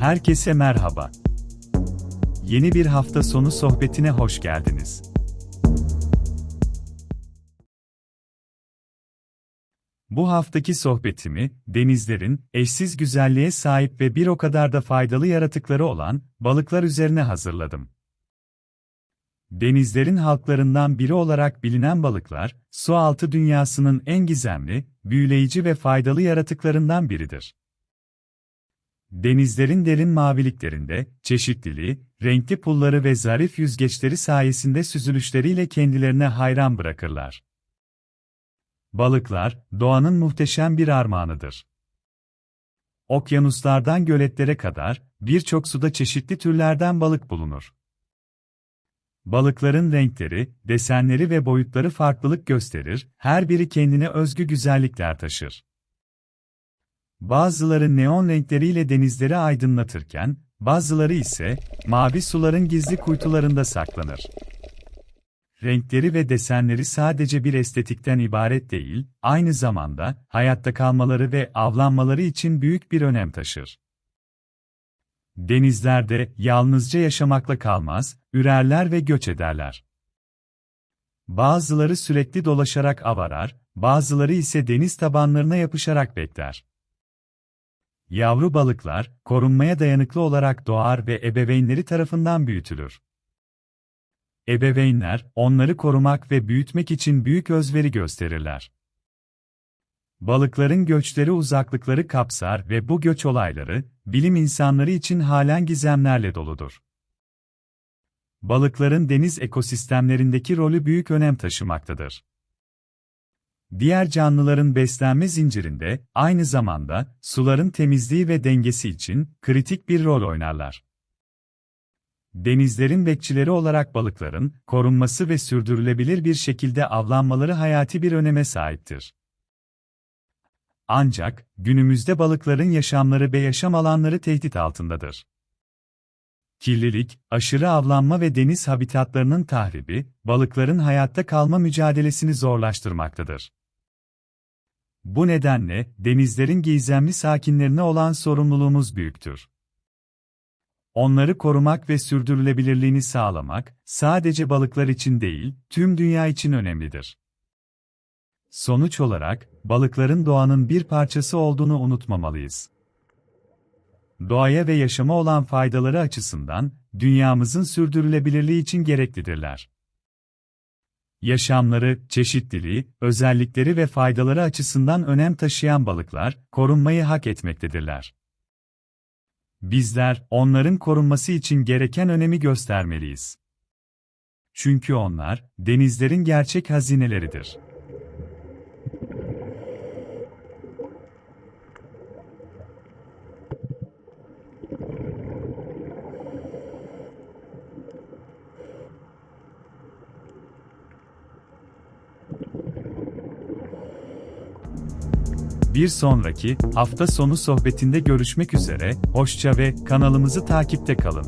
Herkese merhaba. Yeni bir hafta sonu sohbetine hoş geldiniz. Bu haftaki sohbetimi, denizlerin eşsiz güzelliğe sahip ve bir o kadar da faydalı yaratıkları olan balıklar üzerine hazırladım. Denizlerin halklarından biri olarak bilinen balıklar, su altı dünyasının en gizemli, büyüleyici ve faydalı yaratıklarından biridir. Denizlerin derin maviliklerinde, çeşitliliği, renkli pulları ve zarif yüzgeçleri sayesinde süzülüşleriyle kendilerine hayran bırakırlar. Balıklar, doğanın muhteşem bir armağanıdır. Okyanuslardan göletlere kadar, birçok suda çeşitli türlerden balık bulunur. Balıkların renkleri, desenleri ve boyutları farklılık gösterir, her biri kendine özgü güzellikler taşır. Bazıları neon renkleriyle denizleri aydınlatırken, bazıları ise mavi suların gizli kuytularında saklanır. Renkleri ve desenleri sadece bir estetikten ibaret değil, aynı zamanda hayatta kalmaları ve avlanmaları için büyük bir önem taşır. Denizlerde yalnızca yaşamakla kalmaz, ürerler ve göç ederler. Bazıları sürekli dolaşarak avarar, bazıları ise deniz tabanlarına yapışarak bekler. Yavru balıklar, korunmaya dayanıklı olarak doğar ve ebeveynleri tarafından büyütülür. Ebeveynler, onları korumak ve büyütmek için büyük özveri gösterirler. Balıkların göçleri uzaklıkları kapsar ve bu göç olayları, bilim insanları için halen gizemlerle doludur. Balıkların deniz ekosistemlerindeki rolü büyük önem taşımaktadır. Diğer canlıların beslenme zincirinde, aynı zamanda, suların temizliği ve dengesi için, kritik bir rol oynarlar. Denizlerin bekçileri olarak balıkların, korunması ve sürdürülebilir bir şekilde avlanmaları hayati bir öneme sahiptir. Ancak, günümüzde balıkların yaşamları ve yaşam alanları tehdit altındadır. Kirlilik, aşırı avlanma ve deniz habitatlarının tahribi, balıkların hayatta kalma mücadelesini zorlaştırmaktadır. Bu nedenle, denizlerin gizemli sakinlerine olan sorumluluğumuz büyüktür. Onları korumak ve sürdürülebilirliğini sağlamak, sadece balıklar için değil, tüm dünya için önemlidir. Sonuç olarak, balıkların doğanın bir parçası olduğunu unutmamalıyız. Doğaya ve yaşama olan faydaları açısından, dünyamızın sürdürülebilirliği için gereklidirler. Yaşamları, çeşitliliği, özellikleri ve faydaları açısından önem taşıyan balıklar, korunmayı hak etmektedirler. Bizler, onların korunması için gereken önemi göstermeliyiz. Çünkü onlar, denizlerin gerçek hazineleridir. Bir sonraki hafta sonu sohbetinde görüşmek üzere, hoşça ve kanalımızı takipte kalın.